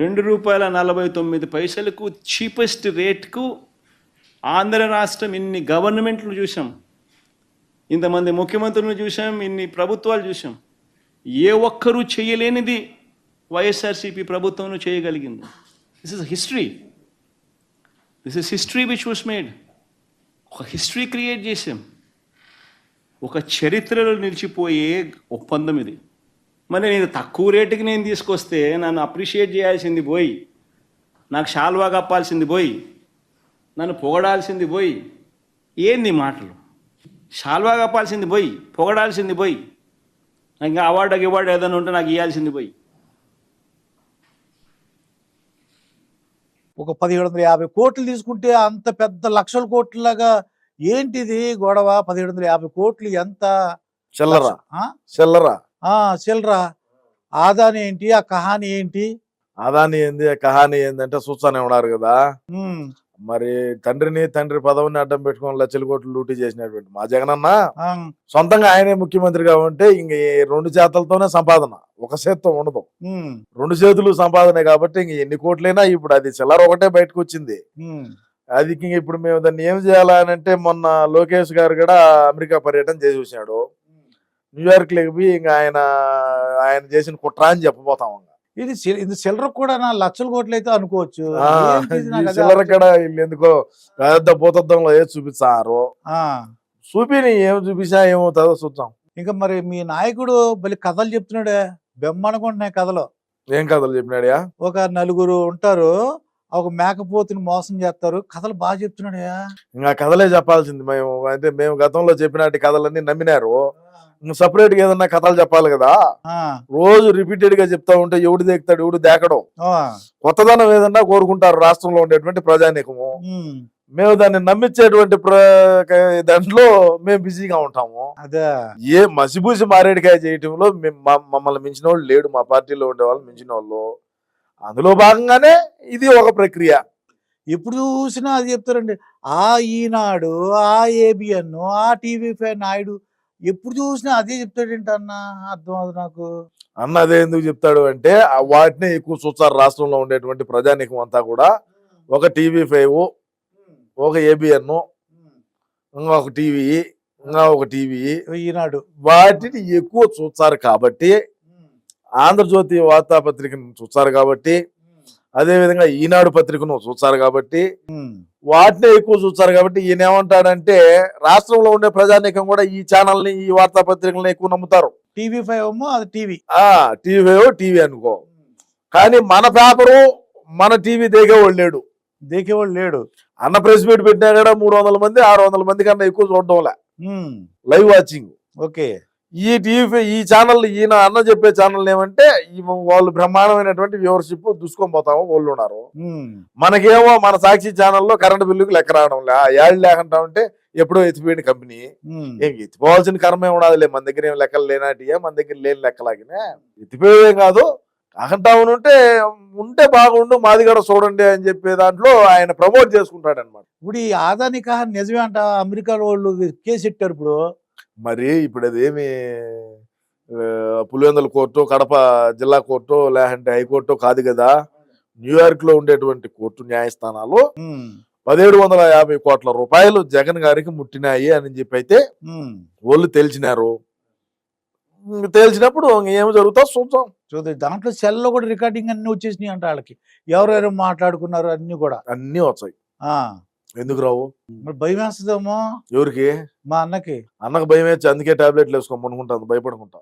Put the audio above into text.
రెండు రూపాయల నలభై తొమ్మిది పైసలకు చీపెస్ట్ రేట్కు ఆంధ్ర రాష్ట్రం ఇన్ని గవర్నమెంట్లు చూసాం ఇంతమంది ముఖ్యమంత్రులను చూసాం ఇన్ని ప్రభుత్వాలు చూసాం ఏ ఒక్కరూ చేయలేనిది వైఎస్ఆర్సీపీ ప్రభుత్వం చేయగలిగింది. This is history this is history which was made ఒక హిస్టరీ క్రియేట్ చేసాం ఒక చరిత్రలో నిలిచిపోయే ఒప్పందం ఇది. మరి నేను తక్కువ రేటుకి నేను తీసుకొస్తే నన్ను అప్రిషియేట్ చేయాల్సింది పోయి నాకు షాల్వా కప్పాల్సింది పోయి నన్ను పొగడాల్సింది పోయి ఏంది మాటలు? షాల్వా కప్పాల్సింది పోయి పొగడాల్సింది పోయి నాకు ఇంకా అవార్డు గివార్డు ఏదైనా ఉంటే నాకు ఇవ్వాల్సింది పోయి. ఒక పదిహేడు వందల యాభై కోట్లు తీసుకుంటే అంత పెద్ద లక్షల కోట్లలాగా ఏంటిది గొడవ? పదిహేడు వందల యాభై కోట్లు ఎంత? చిల్లర? చిల్లర. చిల్లరా. ఆదాని ఏంటి? ఆ కహాని ఏంటి? అదాని ఏంది? కహాని ఏందంటే చూస్తానే ఉన్నారు కదా. మరి తండ్రిని తండ్రి పదవిని అడ్డం పెట్టుకొని లక్షల కోట్లు లూటీ చేసినటువంటి మా జగనన్న ఆ, సొంతంగా ఆయనే ముఖ్యమంత్రిగా ఉంటే ఇంక రెండు చేతులతోనే సంపాదన. ఒక చేత్తో ఉండదు. రెండు చేతులు సంపాదనే కాబట్టి ఇంక ఎన్ని కోట్లైనా ఇప్పుడు అది చిల్లర ఒకటే బయటకు వచ్చింది అది ఇంక ఇప్పుడు మేము దాన్ని ఏం చేయాలని అంటే మొన్న లోకేష్ గారు కూడా అమెరికా పర్యటన చేసి వచ్చినాడు న్యూయార్క్ లేకి పోయి ఇంకా ఆయన ఆయన చేసిన కుట్ర అని చెప్పబోతాం. ఇది ఇది చిల్లర కూడా నా లక్షల కోట్లు అయితే అనుకోవచ్చు. అర్థం- కూడా వీళ్ళు ఎందుకో పెద్ద భూతద్దంలో ఏది చూపిస్తారు. ఆ, చూపిని ఏం చూపించా ఏమవుతుందో చూద్దాం. ఇంకా మరి మీ నాయకుడు బలి కథలు చెప్తున్నాడే. బెమ్మనుకుంటున్నాయి కథలు. ఏం కథలు చెప్పినాడయా? ఒక నలుగురు ఉంటారు. ఒక మేకపోతుని మోసం చేస్తారు. కథలు బాగా చెప్తున్నాడయా? ఇంకా కథలే చెప్పాల్సింది మేము. అంటే మేము గతంలో చెప్పినట్టు కథలన్నీ నమ్మినారు. ఇంకా సపరేట్గా ఏదన్నా కథలు చెప్పాలి కదా? రోజు రిపీటెడ్గా చెప్తా ఉంటే ఎవడు దేకుతాడు ఎవడు దేకడం? కొత్తదనం ఏదన్నా కోరుకుంటారు రాష్ట్రంలో ఉండేటువంటి ప్రజానీకము. మేము దాన్ని నమ్మించేటువంటి దాంట్లో మేము బిజీగా ఉంటాము. అదే. ఏ మసిబూసి మారేడికాయ చేయటంలో మమ్మల్ని మించిన వాళ్ళు లేడు మా పార్టీలో ఉండే వాళ్ళు మించిన వాళ్ళు. అందులో భాగంగానే ఇది ఒక ప్రక్రియ. ఎప్పుడు చూసినా అది చెప్తారండి. ఆ ఈనాడు ఆ ఏబిఎన్ ఆ టీవీ ఫైవ్ నాయుడు ఎప్పుడు చూసినా అదే చెప్తాడేంటి అన్న? అర్థం అవుతుంది నాకు. అన్న అదే ఎందుకు చెప్తాడు అంటే వాటినే ఎక్కువ చూస్తారు రాష్ట్రంలో ఉండేటువంటి ప్రజానీకం అంతా కూడా. ఒక టీవీ ఫైవ్ ఒక ఏబిఎన్ ఇంకా ఒక టీవీ ఇంకా ఒక టీవీ. ఈనాడు. వాటిని ఎక్కువ చూస్తారు కాబట్టి ఆంధ్రజ్యోతి వార్తాపత్రికను చూస్తారు కాబట్టి అదే విధంగా ఈనాడు పత్రికను చూస్తారు కాబట్టి వాటినే ఎక్కువ చూస్తారు కాబట్టి ఈయన ఏమంటాడంటే రాష్ట్రంలో ఉండే ప్రజానీకం కూడా ఈ ఛానల్ని ఈ వార్తాపత్రికలను ఎక్కువ నమ్ముతారు. టీవీ ఫైవ్ ఏమో అది టీవీ. ఆ టీవీ టీవీ అనుకో. కానీ మన పేపరు మన టీవీ దేగేవాడు లేడు. దేకేవాడు లేడు. అన్న ప్రెస్ మీట్ పెట్టినా కూడా మూడు వందల మంది ఆరు వందల మంది కన్నా ఎక్కువ చూడడం లైవ్ వాచింగ్. ఓకే. ఈ టీవీ ఈ ఛానల్ ఈయన అన్న చెప్పే ఛానల్ ఏమంటే ఈ వాళ్ళు బ్రహ్మాండమైనటువంటి వ్యూవర్షిప్ దూసుకొని పోతాము వాళ్ళు ఉన్నారు. మనకేమో మన సాక్షి ఛానల్లో కరెంట్ బిల్లుకి లెక్క రావడం లే. ఏళ్ళు లేకుండా ఉంటే ఎప్పుడో ఎత్తిపోయిన కంపెనీ ఏం ఎత్తిపోవాల్సిన కర్మ ఉండదులే మన దగ్గర ఏం లెక్కలు లేనాటియే మన దగ్గర లేని లెక్కలాగినే. ఎత్తిపోయేం కాదు. కాకుండా ఉంటే ఉంటే బాగుండు మాది కూడా చూడండి అని చెప్పే దాంట్లో ఆయన ప్రమోట్ చేసుకుంటాడు అనమాట ఇప్పుడు ఈ ఆదాని కహాని నిజమే అంట అమెరికా వాళ్ళు కేసు పెట్టారు ఇప్పుడు? మరి ఇప్పుడు అదేమి పులివెందుల కోర్టు కడప జిల్లా కోర్టు లేదంటే హైకోర్టు కాదు కదా. న్యూయార్క్లో ఉండేటువంటి కోర్టు న్యాయస్థానాలు పదిహేడు వందల యాభై కోట్ల రూపాయలు జగన్ గారికి ముట్టినాయి అని చెప్పి అయితే. వాళ్ళు తెలిసినప్పుడు ఇంక ఏమి జరుగుతుందో చూద్దాం. చూద్దాం. దాంట్లో సెల్లో కూడా రికార్డింగ్ అన్ని వచ్చేసినాయి అంట వాళ్ళకి. ఎవరెవరు మాట్లాడుకున్నారు అన్ని కూడా. అన్నీ వచ్చాయి. ఎందుకు రావు? మరి భయం వేస్తుందేమో ఎవరికి? మా అన్నకి. అన్నకు భయం వేసి అందుకే టాబ్లెట్లు వేసుకోమనుకుంటాను భయపడుకుంటా.